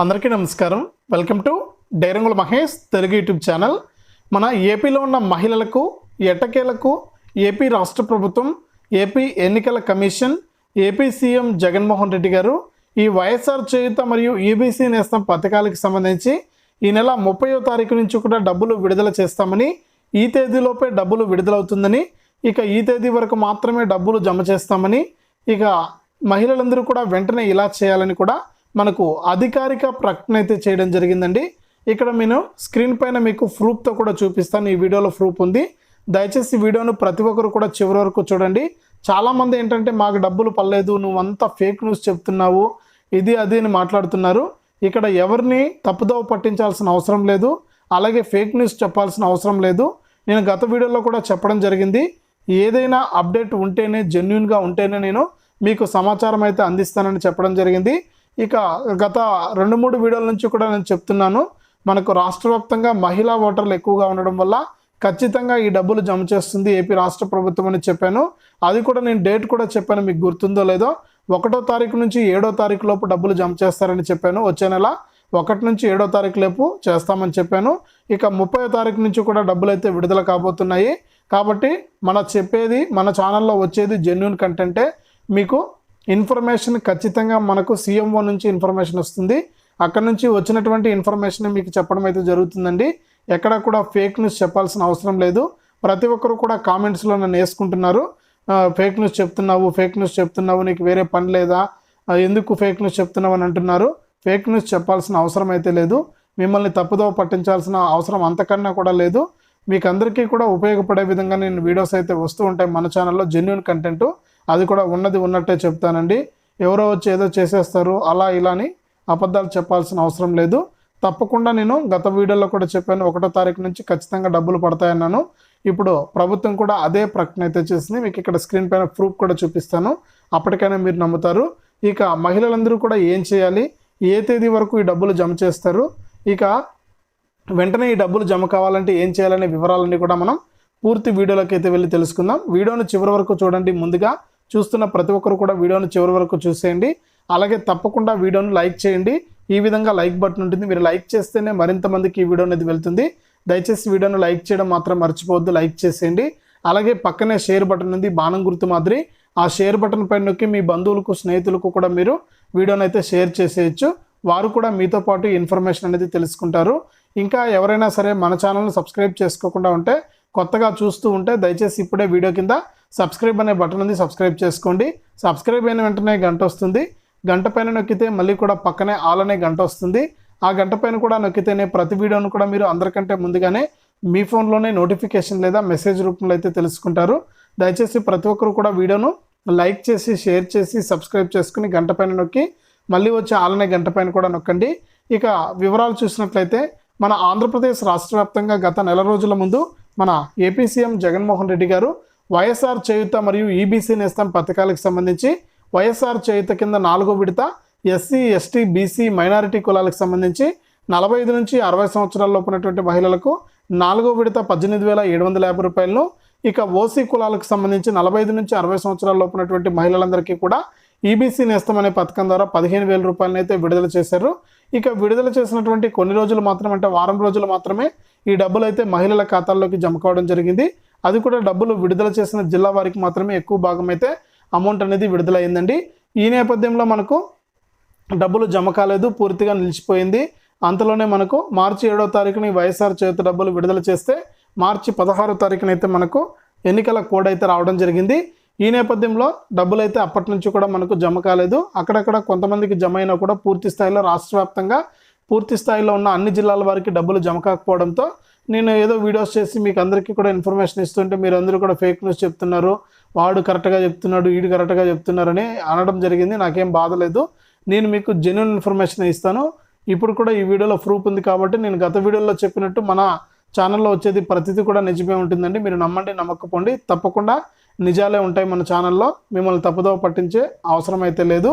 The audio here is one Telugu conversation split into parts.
అందరికీ నమస్కారం. Welcome to Dairangula Mahesh Telugu YouTube channel. మన ఏపీలో ఉన్న మహిళలకు ఎటకేలకు ఏపీ రాష్ట్ర ప్రభుత్వం ఏపీ ఎన్నికల commission AP CM Jaganmohan Reddy గారు ఈ వైఎస్ఆర్ చేయుత మరియు ఈబీసీ నేస్తం పథకాలకు సంబంధించి ఈ నెల ముప్పయో తారీఖు నుంచి కూడా డబ్బులు విడుదల చేస్తామని ఈ తేదీలోపే డబ్బులు విడుదలవుతుందని ఇక ఈ తేదీ వరకు మాత్రమే డబ్బులు జమ చేస్తామని ఇక మహిళలందరూ కూడా వెంటనే ఇలా చేయాలని కూడా మనకు అధికారిక ప్రకటన అయితే చేయడం జరిగిందండి. ఇక్కడ నేను స్క్రీన్ పైన మీకు ప్రూఫ్తో కూడా చూపిస్తాను. ఈ వీడియోలో ప్రూఫ్ ఉంది. దయచేసి వీడియోను ప్రతి ఒక్కరు కూడా చివరి వరకు చూడండి. చాలామంది ఏంటంటే మాకు డబ్బులు పర్లేదు నువ్వంతా ఫేక్ న్యూస్ చెప్తున్నావు ఇది అది అని మాట్లాడుతున్నారు. ఇక్కడ ఎవరిని తప్పుదోవ పట్టించాల్సిన అవసరం లేదు. అలాగే ఫేక్ న్యూస్ చెప్పాల్సిన అవసరం లేదు. నేను గత వీడియోలో కూడా చెప్పడం జరిగింది. ఏదైనా అప్డేట్ ఉంటేనే జెన్యున్గా ఉంటేనే నేను మీకు సమాచారం అయితే అందిస్తానని చెప్పడం జరిగింది. ఇక గత రెండు మూడు వీడియోల నుంచి కూడా నేను చెప్తున్నాను మనకు రాష్ట్ర వ్యాప్తంగా మహిళా ఓటర్లు ఎక్కువగా ఉండడం వల్ల ఖచ్చితంగా ఈ డబ్బులు జమ చేస్తుంది ఏపీ రాష్ట్ర ప్రభుత్వం అని చెప్పాను. అది కూడా నేను డేట్ కూడా చెప్పాను మీకు గుర్తుందో లేదో. ఒకటో తారీఖు నుంచి ఏడో తారీఖు లోపు డబ్బులు జమ చేస్తారని చెప్పాను. వచ్చే నెల ఒకటి నుంచి ఏడో తారీఖు లోపు చేస్తామని చెప్పాను. ఇక ముప్పై తారీఖు నుంచి కూడా డబ్బులు అయితే విడుదల కాబోతున్నాయి. కాబట్టి మన చెప్పేది మన ఛానల్లో వచ్చేది జెన్యున్ కంటెంటే మీకు ఇన్ఫర్మేషన్ ఖచ్చితంగా మనకు సీఎంఓ నుంచి ఇన్ఫర్మేషన్ వస్తుంది. అక్కడ నుంచి వచ్చినటువంటి ఇన్ఫర్మేషన్ మీకు చెప్పడం అయితే జరుగుతుందండి. ఎక్కడ కూడా ఫేక్ న్యూస్ చెప్పాల్సిన అవసరం లేదు. ప్రతి ఒక్కరు కూడా కామెంట్స్లో నన్ను వేసుకుంటున్నారు. ఫేక్ న్యూస్ చెప్తున్నావు ఫేక్ న్యూస్ చెప్తున్నావు నీకు వేరే పని లేదా? ఎందుకు ఫేక్ న్యూస్ చెప్తున్నావు అని అంటున్నారు. ఫేక్ న్యూస్ చెప్పాల్సిన అవసరం అయితే లేదు. మిమ్మల్ని తప్పుదోవ పట్టించాల్సిన అవసరం అంతకన్నా కూడా లేదు. మీకు అందరికీ కూడా ఉపయోగపడే విధంగా నేను వీడియోస్ అయితే వస్తూ ఉంటాయి మన ఛానల్లో జెన్యున్ కంటెంట్ అది కూడా ఉన్నది ఉన్నట్టే చెప్తానండి. ఎవరో వచ్చి ఏదో చేసేస్తారు అలా ఇలా అని అబద్ధాలు చెప్పాల్సిన అవసరం లేదు. తప్పకుండా నేను గత వీడియోలో కూడా చెప్పాను ఒకటో తారీఖు నుంచి ఖచ్చితంగా డబ్బులు పడతాయన్నాను. ఇప్పుడు ప్రభుత్వం కూడా అదే ప్రకటన అయితే చేసింది. మీకు ఇక్కడ స్క్రీన్ పైన ప్రూఫ్ కూడా చూపిస్తాను. అప్పటికైనా మీరు నమ్ముతారు. ఇక మహిళలందరూ కూడా ఏం చేయాలి? ఏ తేదీ వరకు ఈ డబ్బులు జమ చేస్తారు? ఇక వెంటనే ఈ డబ్బులు జమ కావాలంటే ఏం చేయాలనే వివరాలన్నీ కూడా మనం పూర్తి వీడియోలోకి అయితే వెళ్ళి తెలుసుకుందాం. వీడియోను చివరి వరకు చూడండి. ముందుగా చూస్తున్న ప్రతి ఒక్కరు కూడా వీడియోను చివరి వరకు చూసేయండి. అలాగే తప్పకుండా వీడియోను లైక్ చేయండి. ఈ విధంగా లైక్ బటన్ ఉంటుంది. మీరు లైక్ చేస్తేనే మరింత మందికి ఈ వీడియో అనేది వెళ్తుంది. దయచేసి వీడియోను లైక్ చేయడం మాత్రం మర్చిపోవద్దు. లైక్ చేసేయండి. అలాగే పక్కనే షేర్ బటన్ ఉంది. బాణం గుర్తు మాదిరి. ఆ షేర్ బటన్ పైన నొక్కి మీ బంధువులకు స్నేహితులకు కూడా మీరు వీడియోని అయితే షేర్ చేసేయచ్చు. వారు కూడా మీతో పాటు ఇన్ఫర్మేషన్ అనేది తెలుసుకుంటారు. ఇంకా ఎవరైనా సరే మన ఛానల్ని సబ్స్క్రైబ్ చేసుకోకుండా ఉంటే కొత్తగా చూస్తూ ఉంటే దయచేసి ఇప్పుడే వీడియో కింద సబ్స్క్రైబ్ అనే బటన్ ఉంది సబ్స్క్రైబ్ చేసుకోండి. సబ్స్క్రైబ్ అయిన వెంటనే గంట వస్తుంది. గంట పైన నొక్కితే మళ్ళీ కూడా పక్కనే ఆల్ అనే గంట వస్తుంది. ఆ గంట పైన కూడా నొక్కితేనే ప్రతి వీడియోను కూడా మీరు అందరికంటే ముందుగానే మీ ఫోన్లోనే నోటిఫికేషన్ లేదా మెసేజ్ రూపంలో అయితే తెలుసుకుంటారు. దయచేసి ప్రతి ఒక్కరు కూడా వీడియోను లైక్ చేసి షేర్ చేసి సబ్స్క్రైబ్ చేసుకుని గంట పైన నొక్కి మళ్ళీ వచ్చే ఆలనే గంట పైన కూడా నొక్కండి. ఇక వివరాలు చూసినట్లయితే మన ఆంధ్రప్రదేశ్ రాష్ట్ర వ్యాప్తంగా గత నెల రోజుల ముందు మన ఏపీ సీఎం జగన్మోహన్ రెడ్డి గారు వైఎస్ఆర్ చేయుత మరియు ఈబీసీ నేస్తం పథకాలకు సంబంధించి వైఎస్ఆర్ చేయుత కింద నాలుగో విడత ఎస్సీ ఎస్టీ బీసీ మైనారిటీ కులాలకు సంబంధించి నలభై ఐదు నుంచి అరవై సంవత్సరాల ఉన్నటువంటి మహిళలకు నాలుగో విడత పద్దెనిమిది వేల ఏడు వందల యాభై రూపాయలను ఇక ఓసీ కులాలకు సంబంధించి నలభై ఐదు నుంచి అరవై సంవత్సరాల ఉన్నటువంటి మహిళలందరికీ కూడా ఈబీసీ నేస్తం అనే పథకం ద్వారా పదిహేను వేల రూపాయలను అయితే విడుదల చేశారు. ఇక విడుదల చేసినటువంటి కొన్ని రోజులు మాత్రమే అంటే వారం రోజులు మాత్రమే ఈ డబ్బులు అయితే మహిళల ఖాతాల్లోకి జమ కావడం జరిగింది. అది కూడా డబ్బులు విడుదల చేసిన జిల్లా వారికి మాత్రమే ఎక్కువ భాగం అయితే అమౌంట్ అనేది విడుదలైందండి. ఈ నేపథ్యంలో మనకు డబ్బులు జమ కాలేదు పూర్తిగా నిలిచిపోయింది. అంతలోనే మనకు మార్చి ఏడో తారీఖున ఈ వైఎస్ఆర్ చేతి డబ్బులు విడుదల చేస్తే మార్చి పదహారో తారీఖున అయితే మనకు ఎన్నికల కోడ్ అయితే రావడం జరిగింది. ఈ నేపథ్యంలో డబ్బులు అయితే అప్పటి నుంచి కూడా మనకు జమ కాలేదు. అక్కడక్కడ కొంతమందికి జమ అయినా కూడా పూర్తి స్థాయిలో రాష్ట్ర వ్యాప్తంగా పూర్తి స్థాయిలో ఉన్న అన్ని జిల్లాల వారికి డబ్బులు జమ కాకపోవడంతో నేను ఏదో వీడియోస్ చేసి మీకు అందరికీ కూడా ఇన్ఫర్మేషన్ ఇస్తుంటే మీరు అందరూ కూడా ఫేక్ న్యూస్ చెప్తున్నారు. వాడు కరెక్ట్గా చెప్తున్నాడు వీడు కరెక్ట్గా చెప్తున్నారని అనడం జరిగింది. నాకేం బాధ లేదు. నేను మీకు జెన్యున్ ఇన్ఫర్మేషన్ ఇస్తాను. ఇప్పుడు కూడా ఈ వీడియోలో ప్రూఫ్ ఉంది కాబట్టి నేను గత వీడియోలో చెప్పినట్టు మన ఛానల్లో వచ్చేది ప్రతిదీ కూడా నిజమే ఉంటుందండి. మీరు నమ్మండి నమ్మకపోండి. తప్పకుండా నిజాలే ఉంటాయి మన ఛానల్లో మిమ్మల్ని తప్పుదోవ పట్టించే అవసరం అయితే లేదు.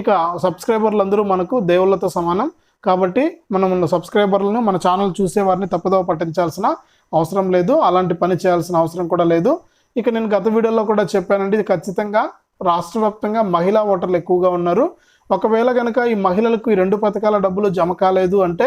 ఇక సబ్స్క్రైబర్లు అందరూ మనకు దేవుళ్ళతో సమానం. కాబట్టి మనం ఉన్న సబ్స్క్రైబర్లను మన ఛానల్ చూసే వారిని తప్పుదోవ పట్టించాల్సిన అవసరం లేదు. అలాంటి పని చేయాల్సిన అవసరం కూడా లేదు. ఇక నేను గత వీడియోలో కూడా చెప్పానండి ఇది ఖచ్చితంగా రాష్ట్ర వ్యాప్తంగా మహిళా ఓటర్లు ఎక్కువగా ఉన్నారు. ఒకవేళ కనుక ఈ మహిళలకు ఈ రెండు పథకాల డబ్బులు జమ కాలేదు అంటే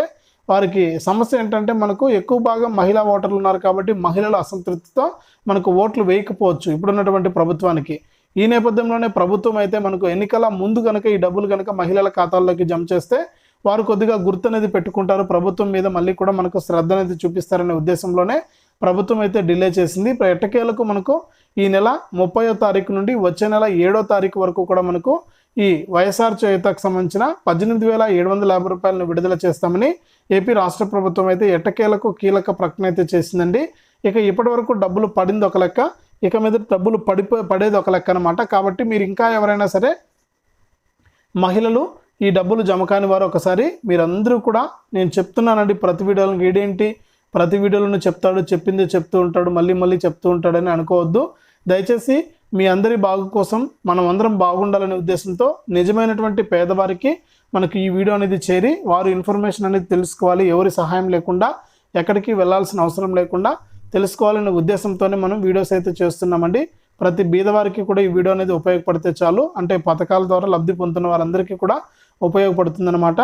వారికి సమస్య ఏంటంటే మనకు ఎక్కువ భాగం మహిళా ఓటర్లు ఉన్నారు కాబట్టి మహిళల అసంతృప్తితో మనకు ఓట్లు వేయకపోవచ్చు ఇప్పుడున్నటువంటి ప్రభుత్వానికి. ఈ నేపథ్యంలోనే ప్రభుత్వం అయితే మనకు ఎన్నికల ముందు కనుక ఈ డబ్బులు కనుక మహిళల ఖాతాల్లోకి జమ చేస్తే వారు కొద్దిగా గుర్తు అనేది పెట్టుకుంటారు. ప్రభుత్వం మీద మళ్ళీ కూడా మనకు శ్రద్ధ అనేది చూపిస్తారనే ఉద్దేశంలోనే ప్రభుత్వం అయితే డిలే చేసింది. ఎట్టకేలకు మనకు ఈ నెల ముప్పయో తారీఖు నుండి వచ్చే నెల ఏడో తారీఖు వరకు కూడా మనకు ఈ వైఎస్ఆర్ చేయుతకు సంబంధించిన పద్దెనిమిది వేల ఏడు వందల యాభై రూపాయలను విడుదల చేస్తామని ఏపీ రాష్ట్ర ప్రభుత్వం అయితే ఎట్టకేలకు కీలక ప్రకటన అయితే చేసిందండి. ఇక ఇప్పటి వరకు డబ్బులు పడింది ఒక లెక్క ఇక మీద డబ్బులు పడిపో పడేది ఒక లెక్క అనమాట కాబట్టి మీరు ఇంకా ఎవరైనా సరే మహిళలు ఈ డబ్బులు జమ కాని వారు ఒకసారి మీరందరూ కూడా నేను చెప్తున్నానండి ప్రతి వీడియోలో వీడేంటి ప్రతి వీడియోలను చెప్తాడు చెప్పింది చెప్తూ ఉంటాడు మళ్ళీ మళ్ళీ చెప్తూ ఉంటాడని అనుకోవద్దు. దయచేసి మీ అందరి బాగు కోసం మనం అందరం బాగుండాలనే ఉద్దేశంతో నిజమైనటువంటి పేదవారికి మనకి ఈ వీడియో అనేది చేరి వారు ఇన్ఫర్మేషన్ అనేది తెలుసుకోవాలి ఎవరి సహాయం లేకుండా ఎక్కడికి వెళ్ళాల్సిన అవసరం లేకుండా తెలుసుకోవాలనే ఉద్దేశంతోనే మనం వీడియోస్ అయితే చేస్తున్నామండి. ప్రతి బీదవారికి కూడా ఈ వీడియో అనేది ఉపయోగపడితే చాలు. అంటే పథకాల ద్వారా లబ్ధి పొందుతున్న వారందరికీ కూడా ఉపయోగపడుతుందన్నమాట.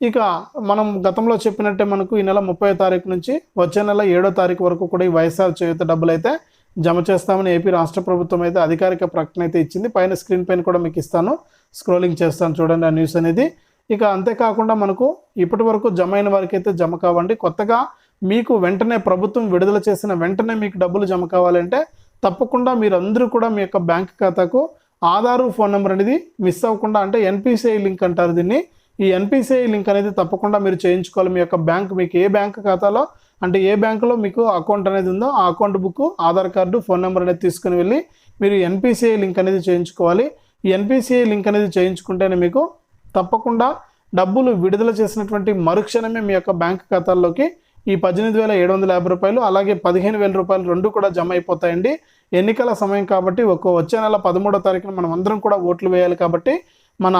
ఇక మనం గతంలో చెప్పినట్టే మనకు ఈ నెల ముప్పై తారీఖు నుంచి వచ్చే నెల ఏడో తారీఖు వరకు కూడా ఈ వైఎస్ఆర్ చేయుత డబ్బులు అయితే జమ చేస్తామని ఏపీ రాష్ట్ర ప్రభుత్వం అయితే అధికారిక ప్రకటన అయితే ఇచ్చింది. పైన స్క్రీన్ పైన కూడా మీకు ఇస్తాను. స్క్రోలింగ్ చేస్తాను చూడండి ఆ న్యూస్ అనేది. ఇక అంతేకాకుండా మనకు ఇప్పటి వరకు జమ అయిన వారికి అయితే జమ కావండి. కొత్తగా మీకు వెంటనే ప్రభుత్వం విడుదల చేసిన వెంటనే మీకు డబ్బులు జమ కావాలంటే తప్పకుండా మీరందరూ కూడా మీ యొక్క బ్యాంక్ ఖాతాకు ఆధారు ఫోన్ నెంబర్ అనేది మిస్ అవ్వకుండా అంటే ఎన్పిసిఐ లింక్ అంటారు దీన్ని. ఈ ఎన్పిసిఐ లింక్ అనేది తప్పకుండా మీరు చేయించుకోవాలి. మీ యొక్క బ్యాంక్ మీకు ఏ బ్యాంక్ ఖాతాలో అంటే ఏ బ్యాంకులో మీకు అకౌంట్ అనేది ఉందో ఆ account book Aadhaar card phone number అనేది తీసుకుని వెళ్ళి మీరు ఎన్పిసిఐ లింక్ అనేది చేయించుకోవాలి. ఈ ఎన్పిసిఐ లింక్ అనేది చేయించుకుంటేనే మీకు తప్పకుండా డబ్బులు విడుదల చేసినటువంటి మరుక్షణమే మీ యొక్క బ్యాంక్ ఖాతాల్లోకి ఈ పద్దెనిమిది వేల ఏడు వందల యాభై రూపాయలు అలాగే పదిహేను వేల రూపాయలు రెండు కూడా జమ అయిపోతాయండి. ఎన్నికల సమయం కాబట్టి ఒక వచ్చే నెల పదమూడో తారీఖున మనం అందరం కూడా ఓట్లు వేయాలి కాబట్టి మన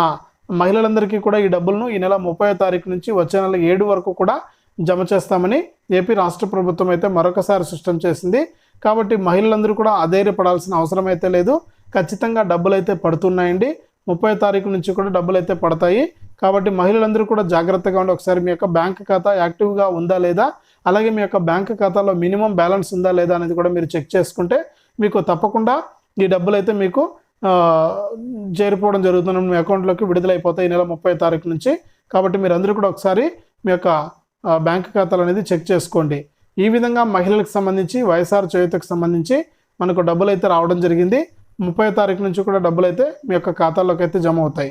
మహిళలందరికీ కూడా ఈ డబ్బులను ఈ నెల ముప్పై తారీఖు నుంచి వచ్చే నెల ఏడు వరకు కూడా జమ చేస్తామని ఏపీ రాష్ట్ర ప్రభుత్వం అయితే మరొకసారి స్పష్టం చేసింది. కాబట్టి మహిళలందరూ కూడా అధైర్యపడాల్సిన అవసరం అయితే లేదు. ఖచ్చితంగా డబ్బులు అయితే పడుతున్నాయండి. ముప్పై తారీఖు నుంచి కూడా డబ్బులు అయితే పడతాయి. కాబట్టి మహిళలందరూ కూడా జాగ్రత్తగా ఉండి ఒకసారి మీ యొక్క బ్యాంక్ ఖాతా యాక్టివ్గా ఉందా లేదా? అలాగే మీ యొక్క బ్యాంక్ ఖాతాలో మినిమం బ్యాలెన్స్ ఉందా లేదా అనేది కూడా మీరు చెక్ చేసుకుంటే మీకు తప్పకుండా ఈ డబ్బులు అయితే మీకు చేరిపోవడం జరుగుతుంది మీ అకౌంట్లోకి విడుదలైపోతాయి ఈ నెల ముప్పై తారీఖు నుంచి. కాబట్టి మీరు అందరూ కూడా ఒకసారి మీ యొక్క బ్యాంక్ ఖాతాలు అనేది చెక్ చేసుకోండి. ఈ విధంగా మహిళలకు సంబంధించి వైఎస్ఆర్ చేయుతకు సంబంధించి మనకు డబ్బులు అయితే రావడం జరిగింది. ముప్పై తారీఖు నుంచి కూడా డబ్బులు అయితే మీ యొక్క ఖాతాలోకి అయితే జమ అవుతాయి.